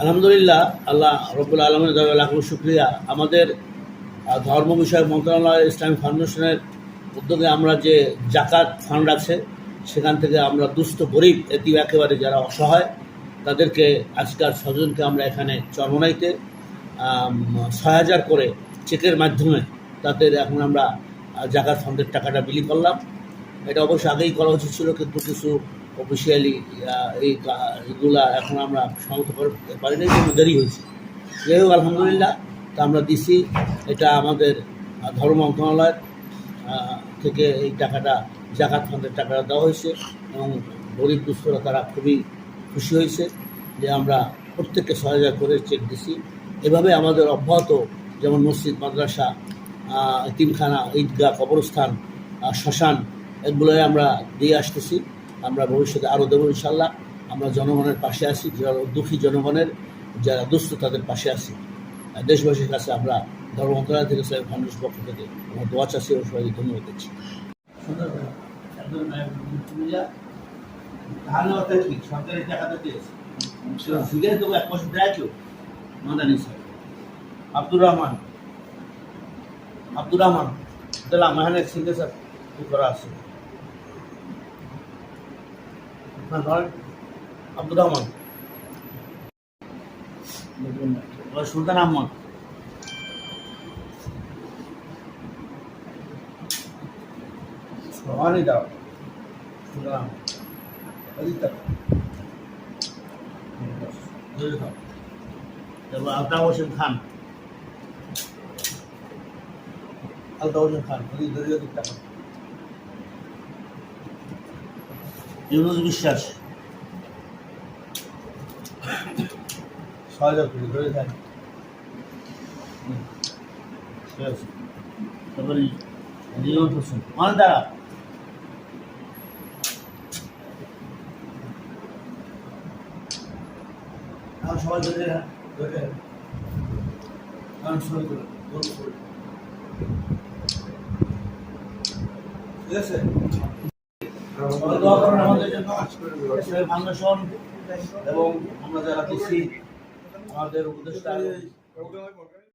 আলহামদুলিল্লাহ, আল্লাহ রবুল আলমের দরবারে লাখ শুক্রিয়া। আমাদের ধর্ম বিষয়ক মন্ত্রণালয় ইসলামিক ফাউন্ডেশনের উদ্যোগে আমরা যে জাকাত ফান্ড আছে, সেখান থেকে আমরা দুস্থ গরিব এটি একেবারে যারা অসহায়, তাদেরকে আজকাল স্বজনকে আমরা এখানে চরমনাইতে ছয় হাজার করে চেকের মাধ্যমে তাদের এখন আমরা জাকাত ফান্ডের টাকাটা বিলি করলাম। এটা অবশ্য আগেই করা উচিত ছিল, কিন্তু কিছু অফিসিয়ালি এই এগুলা এখন আমরা সমাপ্ত করতে পারিনি জন্য দেরি হয়েছে। যাই হোক, আলহামদুলিল্লাহ, তা আমরা দিছি। এটা আমাদের ধর্ম মন্ত্রণালয়ের থেকে এই টাকাটা, জাকাত ফান্ডের টাকাটা দেওয়া হয়েছে এবং গরিব দুস্থরা তারা খুবই খুশি হয়েছে যে আমরা প্রত্যেককে সহায়তা করে চেক দিছি। এভাবে আমাদের অব্যাহত যেমন মসজিদ, মাদ্রাসা এতিমখানা ঈদগাহ, কবরস্থান শ্মশান, এগুলোই আমরা দিয়ে আসতেছি। আমরা ভবিষ্যতে আরও দেবো ইনশাল্লাহ। আমরা জনগণের পাশে আছি, যারা দুঃখী জনগণের, যারা দুস্থ তাদের পাশে আছি। দেশবাসীর কাছে আমরা ধর্ম মন্ত্রণালয় থেকে সাহেব ফাউন্ডেশন পক্ষ থেকে আমরা দোয়া চাষি ও সবাইকে ধন্যবাদ দিচ্ছি। আব্দুর রহমান আব্দুর রহমান, দিলাম, এখানে সিগনেচার করা আছে। আপনার ধরেন আব্দুর রহমান। সুলতান আহমদ। সবারই দাও। সুলতান আহমদ। দাও। তারপর আলতাফ হোসেন খান। আলতাফ হোসেন খান দিক Yıldız Güçler. Sağda duruyor, böyle de. Şey evet. Tabii Leon Tosun. Mandara. Tamam sağda duruyor, böyle. Tamam sağda duruyor, doğru duruyor. Neyse. এবং আমরা যারা দিচ্ছি আমাদের উপদেষ্টা